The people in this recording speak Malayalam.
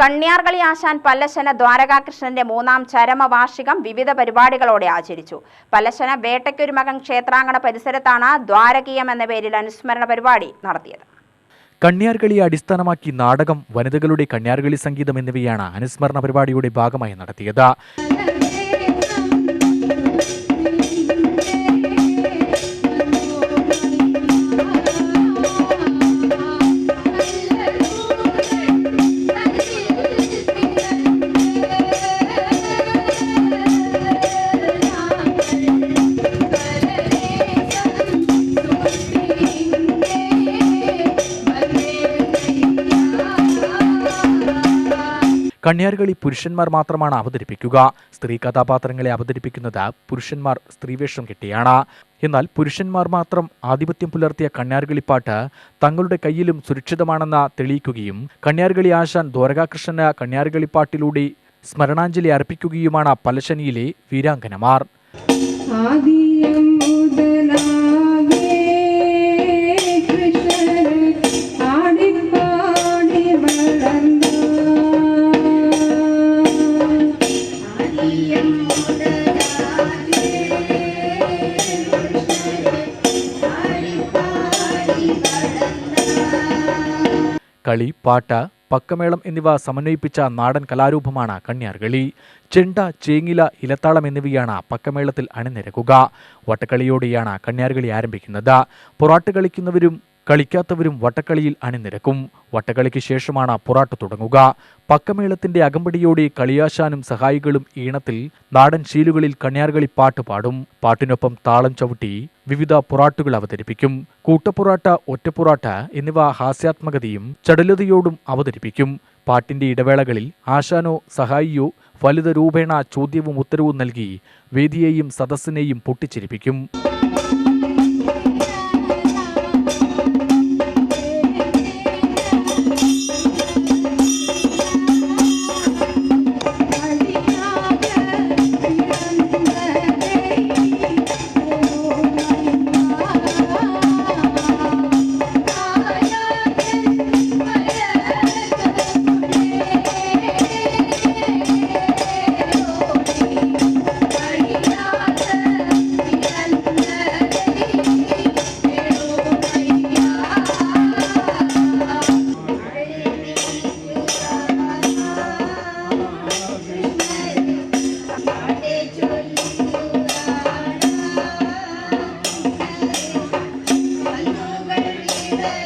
കണ്യാർകളി ആശാൻ പല്ലശന ദ്വാരകാകൃഷ്ണന്റെ മൂന്നാം ചരമവാർഷികം വിവിധ പരിപാടികളോടെ ആചരിച്ചു. പല്ലശന വേട്ടയ്ക്കൊരുമകൻ ക്ഷേത്രാങ്കണ പരിസരത്താണ് ദ്വാരകീയം എന്ന പേരിൽ അനുസ്മരണ പരിപാടി നടത്തിയത്. കണ്യാർകളിയെ അടിസ്ഥാനമാക്കി നാടകം വനിതകളുടെ കണ്യാർകളി സംഗീതം എന്നിവയാണ് അനുസ്മരണ പരിപാടിയുടെ ഭാഗമായി നടത്തിയത്. കണ്യാർകളി പുരുഷന്മാർ മാത്രമാണ് അവതരിപ്പിക്കുക. സ്ത്രീ കഥാപാത്രങ്ങളെ അവതരിപ്പിക്കുന്നത് പുരുഷന്മാർ സ്ത്രീവേഷം കെട്ടിയാണ്. എന്നാൽ പുരുഷന്മാർ മാത്രം ആധിപത്യം പുലർത്തിയ കണ്യാർകളിപ്പാട്ട് തങ്ങളുടെ കയ്യിലും സുരക്ഷിതമാണെന്ന് തെളിയിക്കുകയും കണ്യാർകളി ആശാൻ ദ്വാരകാകൃഷ്ണന് കണ്യാർകളിപ്പാട്ടിലൂടെ സ്മരണാഞ്ജലി അർപ്പിക്കുകയുമാണ് പലശനിയിലെ വീരാങ്കനമാർ ആദിയം കളി പാട്ട പക്കമേളം എന്നിവ സമന്വയിപ്പിച്ച നാടൻ കലാരൂപമാണ് കണ്യാർകളി. ചെണ്ട ചേങ്ങില ഇലത്താളം എന്നിവയാണ് പക്കമേളത്തിൽ അണിനിരക്കുക. വട്ടക്കളിയോടെയാണ് കണ്യാർകളി ആരംഭിക്കുന്നത്. പൊറാട്ട് കളിക്കുന്നവരും കളിക്കാത്തവരും വട്ടക്കളിയിൽ അണിനിരക്കും. വട്ടക്കളിക്ക് ശേഷമാണ് പൊറാട്ട് തുടങ്ങുക. പക്കമേളത്തിന്റെ അകമ്പടിയോടെ കളിയാശാനും സഹായികളും ഈണത്തിൽ നാടൻ ശീലുകളിൽ കണ്യാർകളി പാട്ട് പാടും. പാട്ടിനൊപ്പം താളം ചവിട്ടി വിവിധ പൊറാട്ടുകൾ അവതരിപ്പിക്കും. കൂട്ടപ്പൊറാട്ട ഒറ്റപ്പൊറാട്ട എന്നിവ ഹാസ്യാത്മകതയും ചടുലതയോടും അവതരിപ്പിക്കും. പാട്ടിന്റെ ഇടവേളകളിൽ ആശാനോ സഹായിയോ ഫലിത രൂപേണ ചോദ്യവും ഉത്തരവും നൽകി വേദിയെയും സദസ്സിനെയും പൊട്ടിച്ചിരിപ്പിക്കും.